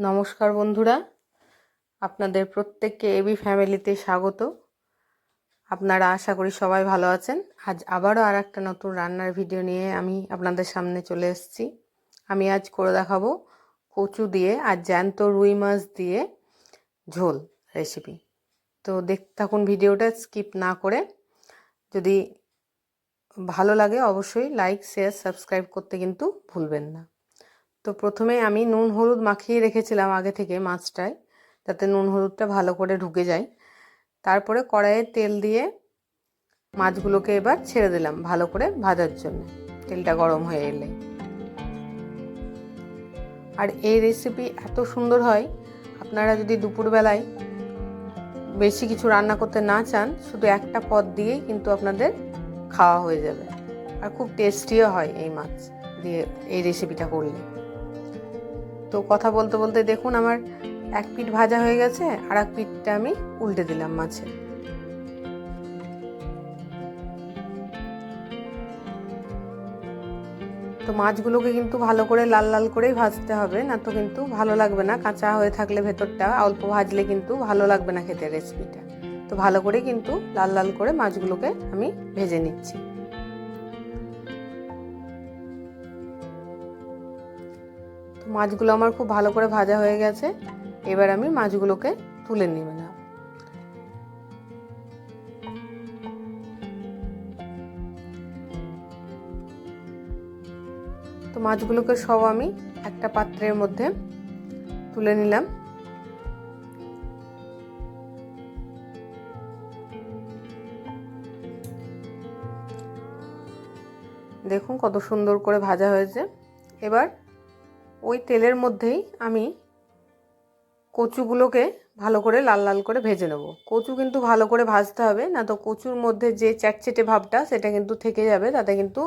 নমস্কার বন্ধুরা। আপনাদের প্রত্যেককে এবি ফ্যামিলিতে স্বাগত। আপনারা আশা করি সবাই ভালো আছেন। আজ আবারও আর একটা নতুন রান্নার ভিডিও নিয়ে আমি আপনাদের সামনে চলে এসেছি। আমি আজ করে দেখাবো কচু দিয়ে আর জ্যান্ত রুই মাছ দিয়ে ঝোল রেসিপি তো দেখতে থাকুন ভিডিওটা স্কিপ না করে। যদি ভালো লাগে অবশ্যই লাইক শেয়ার সাবস্ক্রাইব করতে কিন্তু ভুলবেন না। তো প্রথমে আমি নুন, হলুদ মাখিয়ে রেখেছিলাম আগে থেকে মাছটায়, যাতে নুন, হলুদটা ভালো করে ঢুকে যায়। তারপরে কড়াইয়ে তেল দিয়ে মাছগুলোকে এবার ছেড়ে দিলাম ভালো করে ভাজার জন্য, তেলটা গরম হয়ে এলে। আর এই রেসিপি এত সুন্দর হয়, আপনারা যদি দুপুরবেলায় বেশি কিছু রান্না করতে না চান, শুধু একটা পদ দিয়েই কিন্তু আপনাদের খাওয়া হয়ে যাবে। আর খুব টেস্টিও হয় এই মাছ দিয়ে এই রেসিপিটা করলে। তো কথা বলতে বলতে দেখুন আমার এক পিঠ ভাজা হয়ে গেছে, আর এক পিঠটা আমি উল্টে দিলাম মাছে। তো মাছগুলোকে কিন্তু ভালো করে লাল লাল করেই ভাজতে হবে, না তো কিন্তু ভালো লাগবে না। কাঁচা হয়ে থাকলে ভেতরটা অল্প ভাজলে কিন্তু ভালো লাগবে না খেতে রেসিপিটা তো ভালো করে কিন্তু লাল লাল করে মাছগুলোকে আমি ভেজে নিচ্ছি। মাছগুলো আমার খুব ভালো করে ভাজা হয়ে গেছে। এবার আমি মাছগুলোকে তুলে নেবে না। তো মাছগুলোকে সব আমি একটা পাত্রের মধ্যে তুলে নিলাম। দেখুন কত সুন্দর করে ভাজা হয়েছে। এবার ওই তেলের মধ্যেই আমি কচুগুলোকে ভালো করে লাল লাল করে ভেজে নেব। কচু কিন্তু ভালো করে ভাজতে হবে, না তো কচুর মধ্যে যে চ্যাটচেটে ভাবটা সেটা কিন্তু থেকে যাবে, তাতে কিন্তু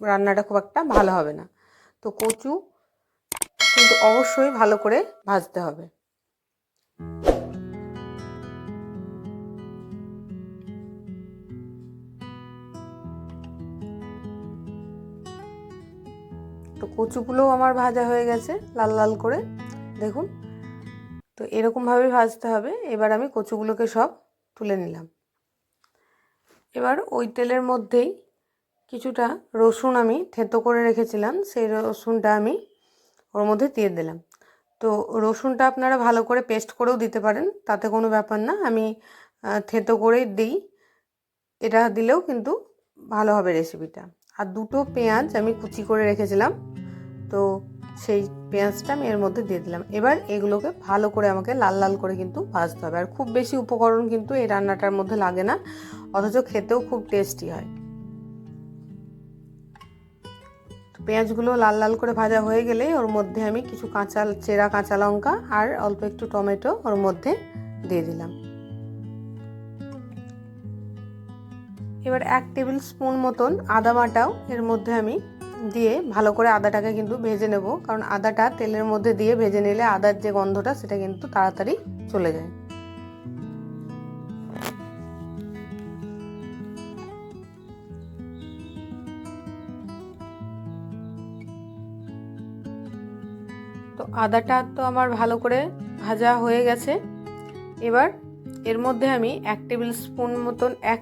রান্নাটা খুব একটা ভালো হবে না। তো কচু কিন্তু অবশ্যই ভালো করে ভাজতে হবে। তো কচুগুলোও আমার ভাজা হয়ে গেছে, লাল লাল করে। দেখুন, তো এরকমভাবে ভাজতে হবে। এবার আমি কচুগুলোকে সব তুলে নিলাম। এবার ওই তেলের মধ্যেই কিছুটা রসুন আমি থেতো করে রেখেছিলাম। সেই রসুনটা আমি ওর মধ্যে দিয়ে দিলাম। তো রসুনটা আপনারা ভালো করে পেস্ট করেও দিতে পারেন, তাতে কোনো ব্যাপার না। আমি থেতো করেই দিই। এটা দিলেও কিন্তু ভালো হবে রেসিপিটা। আর দুটো পেঁয়াজ আমি কুচি করে রেখেছিলাম। তো সেই পেঁয়াজটা আমি এর মধ্যে দিয়ে দিলাম। এবার এগুলোকে ভালো করে আমাকে লাল লাল করে কিন্তু ভাজতে হবে। আর খুব বেশি উপকরণ কিন্তু এই রান্নাটার মধ্যে লাগে না, অথচ খেতেও খুব টেস্টি হয়। পেঁয়াজগুলো লাল লাল করে ভাজা হয়ে গেলে ওর মধ্যে আমি কিছু কাঁচা, চেরা কাঁচা লঙ্কা আর অল্প একটু টমেটো ওর মধ্যে দিয়ে দিলাম। এবার এক টেবিল স্পুন মতন আদা বাটাও এর মধ্যে আমি দিয়ে ভালো করে আদাটাকে কিন্তু ভেজে নেব। কারণ আদাটা তেলের মধ্যে দিয়ে ভেজে নিলে আদার যে গন্ধটা সেটা কিন্তু তাড়াতাড়ি চলে যায়। তো আদাটা তো আমার ভালো করে ভাজা হয়ে গেছে। এবার এর মধ্যে আমি এক টেবিল স্পুন মতন এক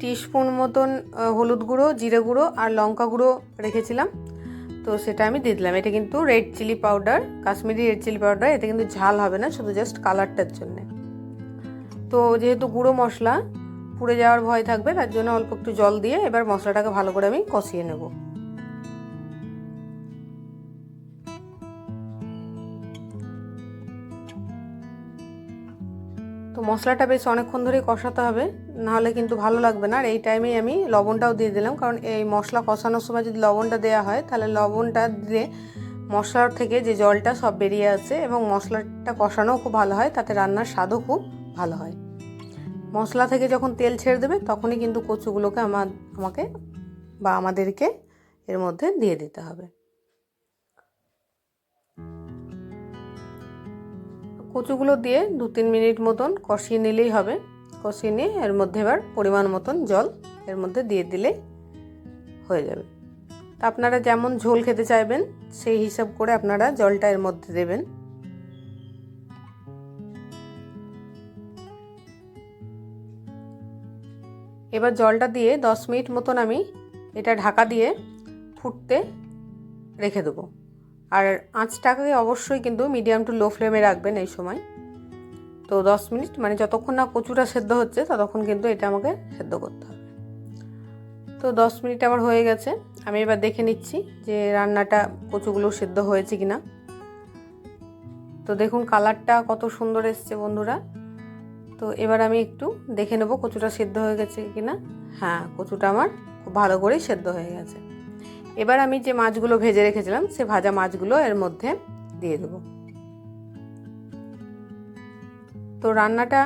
টিস্পুন মতন হলুদ গুঁড়ো, জিরে গুঁড়ো আর লঙ্কা গুঁড়ো রেখেছিলাম। তো সেটা আমি দিয়ে দিলাম। এটা কিন্তু red chilli powder Kashmiri red chilli powder এতে কিন্তু ঝাল হবে না, শুধু জাস্ট কালারটার জন্যে। তো যেহেতু গুঁড়ো মশলা, পুড়ে যাওয়ার ভয় থাকবে, তার জন্য অল্প একটু জল দিয়ে এবার মশলাটাকে ভালো করে আমি কষিয়ে নেব। তো মশলাটা বেশ অনেকক্ষণ ধরেই কষাতে হবে, নাহলে কিন্তু ভালো লাগবে না। আর এই টাইমেই আমি লবণটাও দিয়ে দিলাম, কারণ এই মশলা কষানোর সময় যদি লবণটা দেওয়া হয়, তাহলে লবণটা দিয়ে মশলার থেকে যে জলটা সব বেরিয়ে আসে এবং মশলাটা কষানোও খুব ভালো হয়, তাতে রান্নার স্বাদও খুব ভালো হয়। মশলা থেকে যখন তেল ছেড়ে দেবে, তখনই কিন্তু কচুগুলোকে আমার আমাকে বা আমাদেরকে এর মধ্যে দিয়ে দিতে হবে। কচুগুলো দিয়ে দু তিন মিনিট মতন কষিয়ে নিলেই হবে। কষিয়ে নিয়ে এর মধ্যে এবার পরিমাণ মতন জল এর মধ্যে দিয়ে দিলে হয়ে যাবে। তা আপনারা যেমন ঝোল খেতে চাইবেন, সেই হিসাব করে আপনারা জলটা এর মধ্যে দেবেন। এবার জলটা দিয়ে 10 মিনিট মতন আমি এটা ঢাকা দিয়ে ফুটতে রেখে দেবো। আর আঁচটাকে অবশ্যই কিন্তু মিডিয়াম টু লো ফ্লেমে রাখবেন এই সময়। তো দশ মিনিট মানে যতক্ষণ না কচুটা সেদ্ধ হচ্ছে, ততক্ষণ কিন্তু এটা আমাকে সেদ্ধ করতে হবে। তো দশ মিনিট আমার হয়ে গেছে। আমি এবার দেখে নিচ্ছি যে রান্নাটা কচুগুলো সেদ্ধ হয়েছে কি না তো দেখুন কালারটা কত সুন্দর এসছে বন্ধুরা। তো এবার আমি একটু দেখে নেব কচুটা সেদ্ধ হয়ে গেছে কি না হ্যাঁ কচুটা আমার খুব ভালো করেই সেদ্ধ হয়ে গেছে। এবার আমি যে মাছগুলো ভেজে রেখেছিলাম, সে ভাজা মাছগুলো এর মধ্যে দিয়ে দেবো। তো রান্নাটা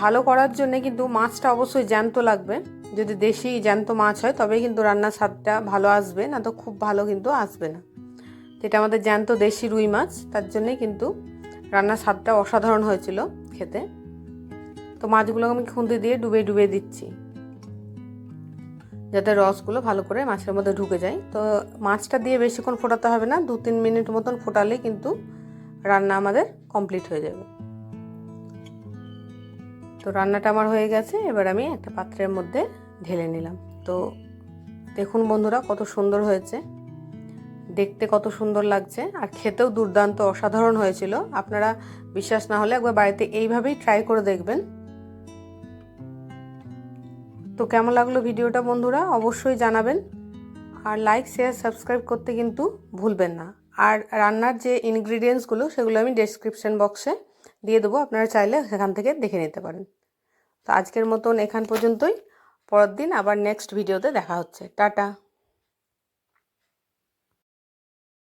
ভালো করার জন্য কিন্তু মাছটা অবশ্যই জ্যান্ত লাগবে। যদি দেশি জ্যান্ত মাছ হয় তবে কিন্তু রান্নার স্বাদটা ভালো আসবে, না তো খুব ভালো কিন্তু আসবে না। যেটা আমাদের জ্যান্ত দেশি রুই মাছ, তার জন্যই কিন্তু রান্নার স্বাদটা অসাধারণ হয়েছিল খেতে। তো মাছগুলো আমি খুন্তি দিয়ে ডুবে ডুবে দিচ্ছি। যাতে রসগুলো ভালো করে মাছের মধ্যে ঢুকে যায়। তো মাছটা দিয়ে বেশিক্ষণ ফোটাতে হবে না দু তিন মিনিট মতন ফোটালে কিন্তু রান্না আমাদের কমপ্লিট হয়ে যাবে। তো রান্নাটা আমার হয়ে গেছে, এবার আমি একটা পাত্রের মধ্যে ঢেলে নিলাম। তো দেখুন বন্ধুরা কত সুন্দর হয়েছে। দেখতে কত সুন্দর লাগছে, আর খেতেও দুর্দান্ত, অসাধারণ হয়েছিল। আপনারা বিশ্বাস না হলে একবার বাড়িতে এইভাবেই ট্রাই করে দেখবেন। তো কেমন লাগল ভিডিওটা বন্ধুরা? অবশ্যই জানাবেন। আর লাইক শেয়ার সাবস্ক্রাইব করতে কিন্তু ভুলবেন না। আর রান্নার যে ইনগ্রিডিয়েন্টসগুলো সেগুলো আমি ডেসক্রিপশন বক্সে দিয়ে দেবো। আপনারা চাইলে সেখান থেকে দেখে নিতে পারেন। তো আজকের মতন এখান পর্যন্তই। পরের দিন আবার নেক্সট ভিডিওতে দেখা হচ্ছে। টাটা।